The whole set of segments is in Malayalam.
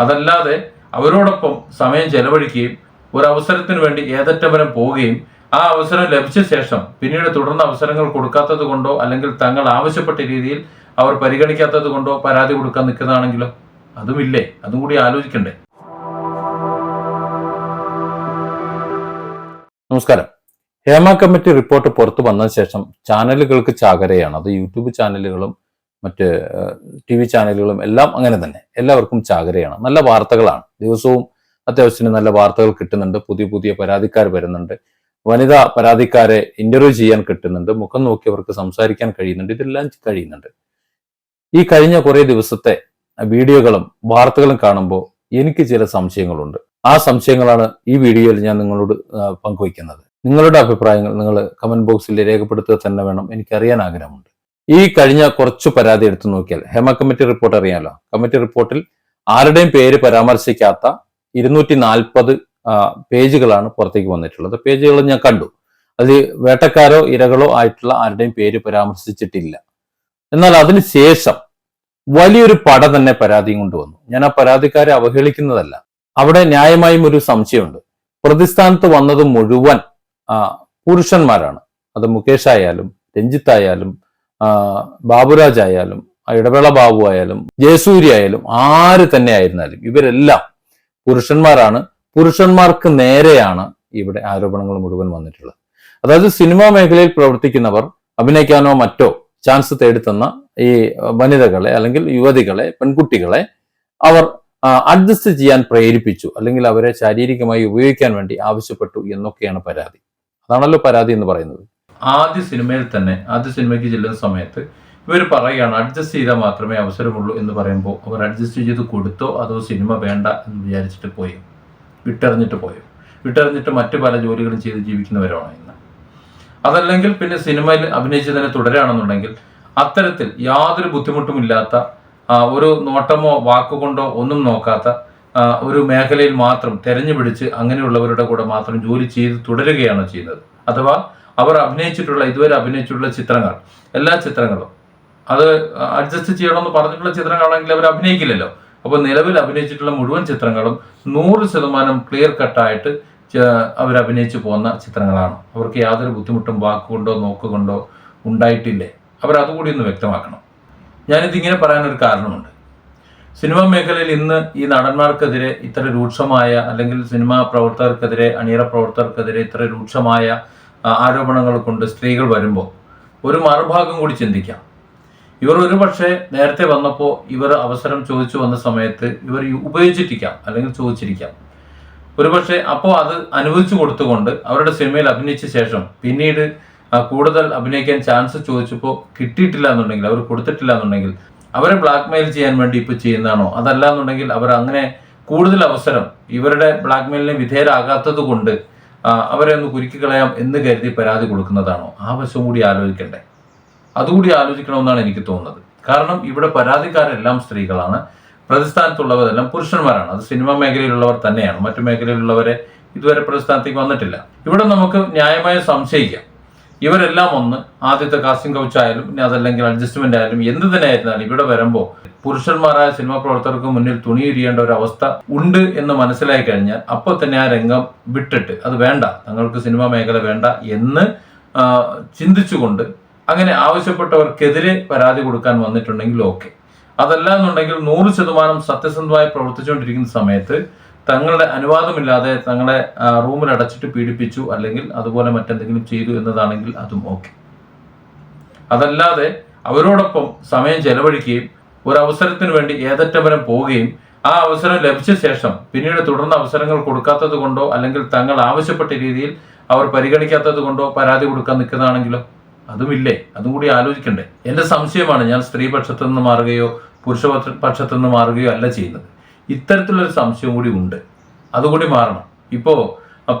അതല്ലാതെ അവരോടൊപ്പം സമയം ചെലവഴിക്കുകയും ഒരു അവസരത്തിന് വേണ്ടി ഏതറ്റവരം പോവുകയും ആ അവസരം ലഭിച്ച ശേഷം പിന്നീട് തുടർന്ന് അവസരങ്ങൾ കൊടുക്കാത്തത് കൊണ്ടോ അല്ലെങ്കിൽ തങ്ങൾ ആവശ്യപ്പെട്ട രീതിയിൽ അവർ പരിഗണിക്കാത്തത് കൊണ്ടോ പരാതി കൊടുക്കാൻ നിൽക്കുന്നതാണെങ്കിലോ? അതുമില്ലേ? അതും കൂടി ആലോചിക്കണ്ടേ. നമസ്കാരം. ഹേമ കമ്മിറ്റി റിപ്പോർട്ട് പുറത്തു വന്ന ശേഷം ചാനലുകൾക്ക് ചാകരയാണ്. അത് യൂട്യൂബ് ചാനലുകളും മറ്റ് ടി വി ചാനലുകളും എല്ലാം അങ്ങനെ തന്നെ. എല്ലാവർക്കും ചാകരയാണ്. നല്ല വാർത്തകളാണ്. ദിവസവും അത്യാവശ്യത്തിന് നല്ല വാർത്തകൾ കിട്ടുന്നുണ്ട്. പുതിയ പുതിയ പരാതിക്കാർ വരുന്നുണ്ട്. വനിതാ പരാതിക്കാരെ ഇന്റർവ്യൂ ചെയ്യാൻ കിട്ടുന്നുണ്ട്. മുഖം നോക്കി അവർക്ക് സംസാരിക്കാൻ കഴിയുന്നുണ്ട്. ഇതെല്ലാം കഴിയുന്നുണ്ട്. ഈ കഴിഞ്ഞ കുറെ ദിവസത്തെ വീഡിയോകളും വാർത്തകളും കാണുമ്പോൾ എനിക്ക് ചില സംശയങ്ങളുണ്ട്. ആ സംശയങ്ങളാണ് ഈ വീഡിയോയിൽ ഞാൻ നിങ്ങളോട് പങ്കുവയ്ക്കുന്നത്. നിങ്ങളുടെ അഭിപ്രായങ്ങൾ നിങ്ങൾ കമന്റ് ബോക്സിൽ രേഖപ്പെടുത്തുക തന്നെ വേണം. എനിക്കറിയാൻ ആഗ്രഹമുണ്ട്. ഈ കഴിഞ്ഞ കുറച്ച് പരാതി എടുത്തു നോക്കിയാൽ ഹേമ കമ്മിറ്റി റിപ്പോർട്ട് അറിയാമല്ലോ കമ്മിറ്റി റിപ്പോർട്ടിൽ ആരുടെയും പേര് പരാമർശിക്കാത്ത ഇരുന്നൂറ്റി നാൽപ്പത് പേജുകളാണ് പുറത്തേക്ക് വന്നിട്ടുള്ളത്. പേജുകൾ ഞാൻ കണ്ടു. അത് വേട്ടക്കാരോ ഇരകളോ ആയിട്ടുള്ള ആരുടെയും പേര് പരാമർശിച്ചിട്ടില്ല. എന്നാൽ അതിന് ശേഷം വലിയൊരു പട തന്നെ പരാതിയും കൊണ്ടുവന്നു. ഞാൻ ആ പരാതിക്കാരെ അവഹേളിക്കുന്നതല്ല. അവിടെ ന്യായമായും ഒരു സംശയമുണ്ട്. പ്രതിസ്ഥാനത്ത് വന്നത് മുഴുവൻ പുരുഷന്മാരാണ്. അത് മുകേഷ് ആയാലും രഞ്ജിത്ത് ആയാലും ആ, ബാബുരാജ് ആയാലും ഇടവേള ബാബു ആയാലും ജയസൂര്യ ആയാലും ആര് തന്നെ ആയിരുന്നാലും ഇവരെല്ലാം പുരുഷന്മാരാണ്. പുരുഷന്മാർക്ക് നേരെയാണ് ഇവിടെ ആരോപണങ്ങൾ മുഴുവൻ വന്നിട്ടുള്ളത്. അതായത് സിനിമാ മേഖലയിൽ പ്രവർത്തിക്കുന്നവർ അഭിനയിക്കാനോ മറ്റോ ചാൻസ് തേടിത്തന്ന ഈ വനിതകളെ അല്ലെങ്കിൽ യുവതികളെ പെൺകുട്ടികളെ അവർ അഡ്ജസ്റ്റ് ചെയ്യാൻ പ്രേരിപ്പിച്ചു. അല്ലെങ്കിൽ അവരെ ശാരീരികമായി ഉപയോഗിക്കാൻ വേണ്ടി ആവശ്യപ്പെട്ടു എന്നൊക്കെയാണ് പരാതി. അതാണല്ലോ പരാതി എന്ന് പറയുന്നത്. ആദ്യ സിനിമയിൽ തന്നെ ആദ്യ സിനിമയ്ക്ക് ചെല്ലുന്ന സമയത്ത് ഇവർ പറയുകയാണ് അഡ്ജസ്റ്റ് ചെയ്താൽ മാത്രമേ അവസരമുള്ളൂ എന്ന് പറയുമ്പോൾ അവർ അഡ്ജസ്റ്റ് ചെയ്ത് കൊടുത്തോ അതോ സിനിമ വേണ്ട എന്ന് വിചാരിച്ചിട്ട് പോയോ. വിട്ടെറിഞ്ഞിട്ട് പോയോ. വിട്ടെറിഞ്ഞിട്ട് മറ്റു പല ജോലികളും ചെയ്ത് ജീവിക്കുന്നവരാണ് ഇന്ന്. അതല്ലെങ്കിൽ പിന്നെ സിനിമയിൽ അഭിനയിച്ച് തന്നെ തുടരുകയാണെന്നുണ്ടെങ്കിൽ അത്തരത്തിൽ യാതൊരു ബുദ്ധിമുട്ടുമില്ലാത്ത ഒരു നോട്ടമോ വാക്കുകൊണ്ടോ ഒന്നും നോക്കാത്ത ഒരു മേഖലയിൽ മാത്രം തെരഞ്ഞു പിടിച്ച് അങ്ങനെയുള്ളവരുടെ കൂടെ മാത്രം ജോലി ചെയ്ത് തുടരുകയാണ് ചെയ്യുന്നത് അഥവാ അവർ അഭിനയിച്ചിട്ടുള്ള ഇതുവരെ അഭിനയിച്ചിട്ടുള്ള ചിത്രങ്ങൾ എല്ലാ ചിത്രങ്ങളും. അത് അഡ്ജസ്റ്റ് ചെയ്യണമെന്ന് പറഞ്ഞിട്ടുള്ള ചിത്രങ്ങളാണെങ്കിൽ അവർ അഭിനയിക്കില്ലല്ലോ. അപ്പോൾ നിലവിൽ അഭിനയിച്ചിട്ടുള്ള മുഴുവൻ ചിത്രങ്ങളും നൂറ് ശതമാനം ക്ലിയർ കട്ടായിട്ട് അവർ അഭിനയിച്ചു പോകുന്ന ചിത്രങ്ങളാണ്. അവർക്ക് യാതൊരു ബുദ്ധിമുട്ടും വാക്കുകൊണ്ടോ നോക്കുകൊണ്ടോ ഉണ്ടായിട്ടില്ലേ. അവർ അതുകൂടി ഒന്ന് വ്യക്തമാക്കണം. ഞാനിതിങ്ങനെ പറയാനൊരു കാരണമുണ്ട്. സിനിമാ മേഖലയിൽ ഇന്ന് ഈ നടന്മാർക്കെതിരെ ഇത്ര രൂക്ഷമായ അല്ലെങ്കിൽ സിനിമാ പ്രവർത്തകർക്കെതിരെ അണിയറ പ്രവർത്തകർക്കെതിരെ ഇത്ര രൂക്ഷമായ ആരോപണങ്ങൾ കൊണ്ട് സ്ത്രീകൾ വരുമ്പോൾ ഒരു മറുഭാഗം കൂടി ചിന്തിക്കാം. ഇവർ ഒരു പക്ഷേ നേരത്തെ വന്നപ്പോൾ ഇവർ അവസരം ചോദിച്ചു വന്ന സമയത്ത് ഇവർ ഉപയോഗിച്ചിരിക്കാം അല്ലെങ്കിൽ ചോദിച്ചിരിക്കാം. ഒരുപക്ഷെ അപ്പോൾ അത് അനുവദിച്ചു കൊടുത്തുകൊണ്ട് അവരുടെ സിനിമയിൽ അഭിനയിച്ച ശേഷം പിന്നീട് കൂടുതൽ അഭിനയിക്കാൻ ചാൻസ് ചോദിച്ചപ്പോൾ കിട്ടിയിട്ടില്ല എന്നുണ്ടെങ്കിൽ അവർ കൊടുത്തിട്ടില്ല എന്നുണ്ടെങ്കിൽ അവരെ ബ്ലാക്ക് മെയിൽ ചെയ്യാൻ വേണ്ടി ഇപ്പോൾ ചെയ്യുന്നതാണോ? അതല്ല എന്നുണ്ടെങ്കിൽ അവർ അങ്ങനെ കൂടുതൽ അവസരം ഇവരുടെ ബ്ലാക്ക് മെയിലിന് വിധേയരാകാത്തത് കൊണ്ട് അവരെ ഒന്ന് കുരുക്കി കളയാം എന്ന് കരുതി പരാതി കൊടുക്കുന്നതാണോ? ആ വശം കൂടി ആലോചിക്കണ്ടേ. അതുകൂടി ആലോചിക്കണമെന്നാണ് എനിക്ക് തോന്നുന്നത്. കാരണം ഇവിടെ പരാതിക്കാരെല്ലാം സ്ത്രീകളാണ്. പ്രതിസ്ഥാനത്തുള്ളവരെല്ലാം പുരുഷന്മാരാണ്. അത് സിനിമ മേഖലയിലുള്ളവർ തന്നെയാണ്. മറ്റു മേഖലയിലുള്ളവരെ ഇതുവരെ പ്രതിസ്ഥാനത്തേക്ക് വന്നിട്ടില്ല. ഇവിടെ നമുക്ക് ന്യായമായി സംശയിക്കാം. ഇവരെല്ലാം ഒന്ന് ആദ്യത്തെ കാസ്റ്റിംഗ് കൗച്ച് ആയാലും പിന്നെ അതല്ലെങ്കിൽ അഡ്ജസ്റ്റ്മെന്റ് ആയാലും എന്ത് തന്നെ ആയിരുന്നാലും ഇവിടെ വരുമ്പോൾ പുരുഷന്മാരായ സിനിമാ പ്രവർത്തകർക്ക് മുന്നിൽ തുണിയിരിയേണ്ട ഒരു അവസ്ഥ ഉണ്ട് എന്ന് മനസ്സിലായി കഴിഞ്ഞാൽ അപ്പോൾ തന്നെ ആ രംഗം വിട്ടിട്ട് അത് വേണ്ട തങ്ങൾക്ക് സിനിമാ മേഖല വേണ്ട എന്ന് ചിന്തിച്ചുകൊണ്ട് അങ്ങനെ ആവശ്യപ്പെട്ടവർക്കെതിരെ പരാതി കൊടുക്കാൻ വന്നിട്ടുണ്ടെങ്കിൽ ഓക്കെ അതല്ല എന്നുണ്ടെങ്കിൽ നൂറ് ശതമാനം സത്യസന്ധമായി പ്രവർത്തിച്ചുകൊണ്ടിരിക്കുന്ന സമയത്ത് തങ്ങളുടെ അനുവാദമില്ലാതെ തങ്ങളെ റൂമിൽ അടച്ചിട്ട് പീഡിപ്പിച്ചു അല്ലെങ്കിൽ അതുപോലെ മറ്റെന്തെങ്കിലും ചെയ്തു എന്നതാണെങ്കിൽ അതും ഓക്കെ. അതല്ലാതെ അവരോടൊപ്പം സമയം ചെലവഴിക്കുകയും ഒരു അവസരത്തിന് വേണ്ടി ഏതറ്റവരം വരെ പോവുകയും ആ അവസരം ലഭിച്ച ശേഷം പിന്നീട് തുടർന്ന് അവസരങ്ങൾ കൊടുക്കാത്തത് കൊണ്ടോ അല്ലെങ്കിൽ തങ്ങൾ ആവശ്യപ്പെട്ട രീതിയിൽ അവർ പരിഗണിക്കാത്തത് കൊണ്ടോ പരാതി കൊടുക്കാൻ നിൽക്കുന്നതാണെങ്കിലോ? അതുമില്ലേ? അതും കൂടി ആലോചിക്കണ്ടേ. എന്റെ സംശയമാണ് ഞാൻ സ്ത്രീ പക്ഷത്തു നിന്ന് മാറുകയോ പുരുഷ പക്ഷ- പക്ഷത്തു നിന്ന് മാറുകയോ അല്ല ചെയ്യുന്നത്. ഇത്തരത്തിലൊരു സംശയം കൂടി ഉണ്ട്. അതുകൂടി മാറണം. ഇപ്പോൾ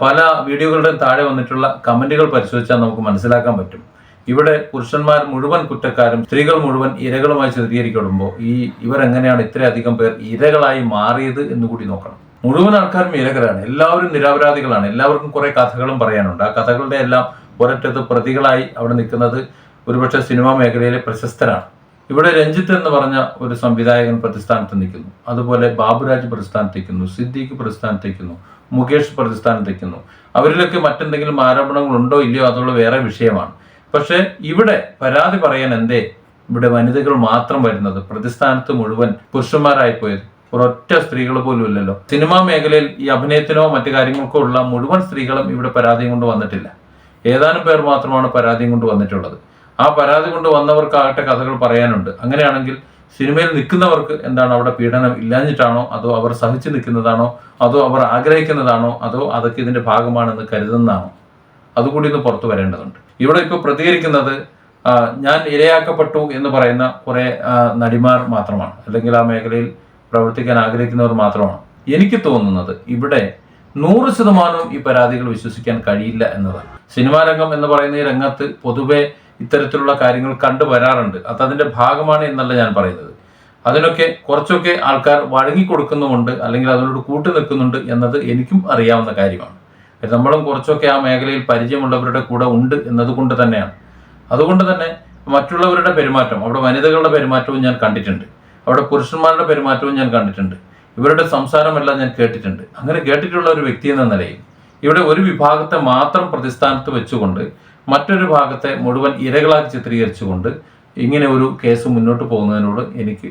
പല വീഡിയോകളുടെ താഴെ വന്നിട്ടുള്ള കമന്റുകൾ പരിശോധിച്ചാൽ നമുക്ക് മനസ്സിലാക്കാൻ പറ്റും. ഇവിടെ പുരുഷന്മാർ മുഴുവൻ കുറ്റക്കാരും സ്ത്രീകൾ മുഴുവൻ ഇരകളുമായി ചിത്രീകരിക്കപ്പെടുമ്പോൾ ഈ ഇവരെങ്ങനെയാണ് ഇത്രയധികം പേർ ഇരകളായി മാറിയത് എന്ന് കൂടി നോക്കണം. മുഴുവൻ ആൾക്കാരും ഇരകരാണ് എല്ലാവരും നിരപരാധികളാണ്. എല്ലാവർക്കും കുറേ കഥകളും പറയാനുണ്ട്. ആ കഥകളുടെ എല്ലാം ഒരറ്റത്ത് പ്രതികളായി അവിടെ നിൽക്കുന്നത് ഒരുപക്ഷെ സിനിമാ മേഖലയിലെ പ്രശസ്തരാണ്. ഇവിടെ രഞ്ജിത്ത് എന്ന് പറഞ്ഞ ഒരു സംവിധായകൻ പ്രതിസ്ഥാനത്ത് നിൽക്കുന്നു. അതുപോലെ ബാബുരാജ് പ്രതിസ്ഥാനത്ത് നിൽക്കുന്നു സിദ്ദീഖ് പ്രതിസ്ഥാനത്ത് മുകേഷ് പ്രതിസ്ഥാനത്ത് നിൽക്കുന്നു അവരിലൊക്കെ മറ്റെന്തെങ്കിലും ആരോപണങ്ങൾ ഉണ്ടോ ഇല്ലയോ അതുള്ള വേറെ വിഷയമാണ്. പക്ഷേ ഇവിടെ പരാതി പറയാൻ എന്തേ? ഇവിടെ വനിതകൾ മാത്രം വരുന്നത് പ്രതിസ്ഥാനത്ത് മുഴുവൻ പുരുഷന്മാരായി പോയത്. ഒരൊറ്റ സ്ത്രീകൾ പോലും ഇല്ലല്ലോ. സിനിമാ മേഖലയിൽ ഈ അഭിനയത്തിനോ മറ്റു കാര്യങ്ങൾക്കോ ഉള്ള മുഴുവൻ സ്ത്രീകളും ഇവിടെ പരാതിയും കൊണ്ട് വന്നിട്ടില്ല. ഏതാനും പേർ മാത്രമാണ് പരാതിയും കൊണ്ട് വന്നിട്ടുള്ളത്. ആ പരാതി കൊണ്ട് വന്നവർക്കാകട്ടെ കഥകൾ പറയാനുണ്ട്. അങ്ങനെയാണെങ്കിൽ സിനിമയിൽ നിൽക്കുന്നവർക്ക് എന്താണ് അവിടെ പീഡനം ഇല്ലാഞ്ഞിട്ടാണോ? അതോ അവർ സഹിച്ചു നിൽക്കുന്നതാണോ? അതോ അവർ ആഗ്രഹിക്കുന്നതാണോ? അതോ അതൊക്കെ ഇതിന്റെ ഭാഗമാണെന്ന് കരുതുന്നതാണോ? അതുകൂടി ഒന്ന് പുറത്തു വരേണ്ടതുണ്ട്. ഇവിടെ ഇപ്പോൾ പ്രതികരിക്കുന്നത് ഞാൻ ഇരയാക്കപ്പെട്ടു എന്ന് പറയുന്ന കുറെ നടിമാർ മാത്രമാണ്. അല്ലെങ്കിൽ ആ മേഖലയിൽ പ്രവർത്തിക്കാൻ ആഗ്രഹിക്കുന്നവർ മാത്രമാണ്. എനിക്ക് തോന്നുന്നത് ഇവിടെ നൂറ് ശതമാനവും ഈ പരാതികൾ വിശ്വസിക്കാൻ കഴിയില്ല എന്നതാണ്. സിനിമാ രംഗം എന്ന് പറയുന്ന ഈ രംഗത്ത് പൊതുവെ ഇത്തരത്തിലുള്ള കാര്യങ്ങൾ കണ്ടു വരാറുണ്ട്. അത് അതിന്റെ ഭാഗമാണ് എന്നല്ല ഞാൻ പറയുന്നത്. അതിനൊക്കെ കുറച്ചൊക്കെ ആൾക്കാർ വഴങ്ങിക്കൊടുക്കുന്നുമുണ്ട് അല്ലെങ്കിൽ അതിനോട് കൂട്ടു നിൽക്കുന്നുണ്ട് എന്നത് എനിക്കും അറിയാവുന്ന കാര്യമാണ്. നമ്മളും കുറച്ചൊക്കെ ആ മേഖലയിൽ പരിചയമുള്ളവരുടെ കൂടെ ഉണ്ട് എന്നതുകൊണ്ട് തന്നെയാണ്. അതുകൊണ്ട് തന്നെ മറ്റുള്ളവരുടെ പെരുമാറ്റം അവിടെ വനിതകളുടെ പെരുമാറ്റവും ഞാൻ കണ്ടിട്ടുണ്ട്. അവിടെ പുരുഷന്മാരുടെ പെരുമാറ്റവും ഞാൻ കണ്ടിട്ടുണ്ട്. ഇവരുടെ സംസാരമെല്ലാം ഞാൻ കേട്ടിട്ടുണ്ട്. അങ്ങനെ കേട്ടിട്ടുള്ള ഒരു വ്യക്തി എന്ന നിലയിൽ ഇവിടെ ഒരു വിഭാഗത്തെ മാത്രം പ്രതിസ്ഥാനത്ത് വെച്ചുകൊണ്ട് മറ്റൊരു ഭാഗത്തെ മുഴുവൻ ഇരകളാക്കി ചിത്രീകരിച്ചുകൊണ്ട് ഇങ്ങനെ ഒരു കേസ് മുന്നോട്ട് പോകുന്നതിനോട് എനിക്ക്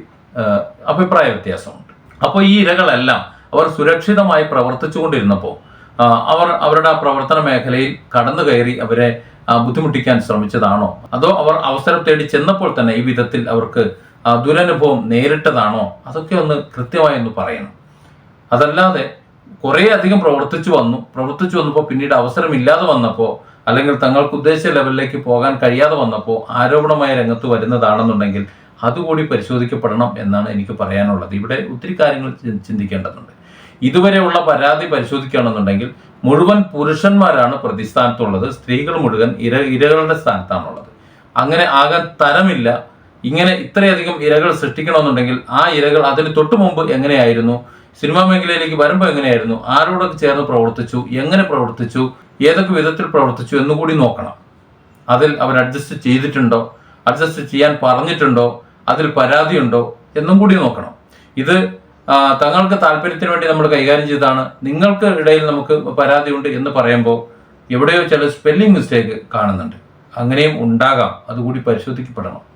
അഭിപ്രായ വ്യത്യാസമുണ്ട്. അപ്പോൾ ഈ ഇരകളെല്ലാം അവർ സുരക്ഷിതമായി പ്രവർത്തിച്ചുകൊണ്ടിരുന്നപ്പോൾ അവർ അവരുടെ പ്രവർത്തന മേഖലയിൽ കടന്നു കയറി അവരെ ബുദ്ധിമുട്ടിക്കാൻ ശ്രമിച്ചതാണോ? അതോ അവർ അവസരം തേടി ചെന്നപ്പോൾ തന്നെ ഈ വിധത്തിൽ അവർക്ക് ദുരനുഭവം നേരിട്ടതാണോ? അതൊക്കെ ഒന്ന് കൃത്യമായി ഒന്ന് പറയണം. അതല്ലാതെ കുറേ അധികം പ്രവർത്തിച്ചു വന്നു. പ്രവർത്തിച്ചു വന്നപ്പോൾ പിന്നീട് അവസരമില്ലാതെ വന്നപ്പോൾ അല്ലെങ്കിൽ തങ്ങൾക്ക് ഉദ്ദേശിച്ച ലെവലിലേക്ക് പോകാൻ കഴിയാതെ വന്നപ്പോൾ ആരോപണമായ രംഗത്ത് വരുന്നതാണെന്നുണ്ടെങ്കിൽ അതുകൂടി പരിശോധിക്കപ്പെടണം എന്നാണ് എനിക്ക് പറയാനുള്ളത്. ഇവിടെ ഒത്തിരി കാര്യങ്ങൾ ചിന്തിക്കേണ്ടതുണ്ട്. ഇതുവരെയുള്ള പരാതി പരിശോധിക്കുകയാണെന്നുണ്ടെങ്കിൽ മുഴുവൻ പുരുഷന്മാരാണ് പ്രതിസ്ഥാനത്തുള്ളത്. സ്ത്രീകൾ മുഴുവൻ ഇര ഇരകളുടെ സ്ഥാനത്താണുള്ളത്. അങ്ങനെ ആകാൻ തരമില്ല. ഇങ്ങനെ ഇത്രയധികം ഇരകൾ സൃഷ്ടിക്കണമെന്നുണ്ടെങ്കിൽ ആ ഇരകൾ അതിന് തൊട്ടു മുമ്പ് എങ്ങനെയായിരുന്നു? സിനിമാ മേഖലയിലേക്ക് വരുമ്പോൾ എങ്ങനെയായിരുന്നു? ആരോടൊക്കെ ചേർന്ന് പ്രവർത്തിച്ചു? എങ്ങനെ പ്രവർത്തിച്ചു? ഏതൊക്കെ വിധത്തിൽ പ്രവർത്തിച്ചു എന്നുകൂടി നോക്കണം. അതിൽ അവർ അഡ്ജസ്റ്റ് ചെയ്തിട്ടുണ്ടോ? അഡ്ജസ്റ്റ് ചെയ്യാൻ പറഞ്ഞിട്ടുണ്ടോ? അതിൽ പരാതിയുണ്ടോ? എന്നും കൂടി നോക്കണം. ഇത് തങ്ങൾക്ക് താല്പര്യത്തിന് വേണ്ടി നമ്മൾ കൈകാര്യം ചെയ്താണ് നിങ്ങൾക്ക് ഇടയിൽ നമുക്ക് പരാതിയുണ്ട് എന്ന് പറയുമ്പോൾ എവിടെയോ ചില സ്പെല്ലിംഗ് മിസ്റ്റേക്ക് കാണുന്നുണ്ട്. അങ്ങനെയും ഉണ്ടാകാം. അതുകൂടി പരിശോധിക്കപ്പെടണം.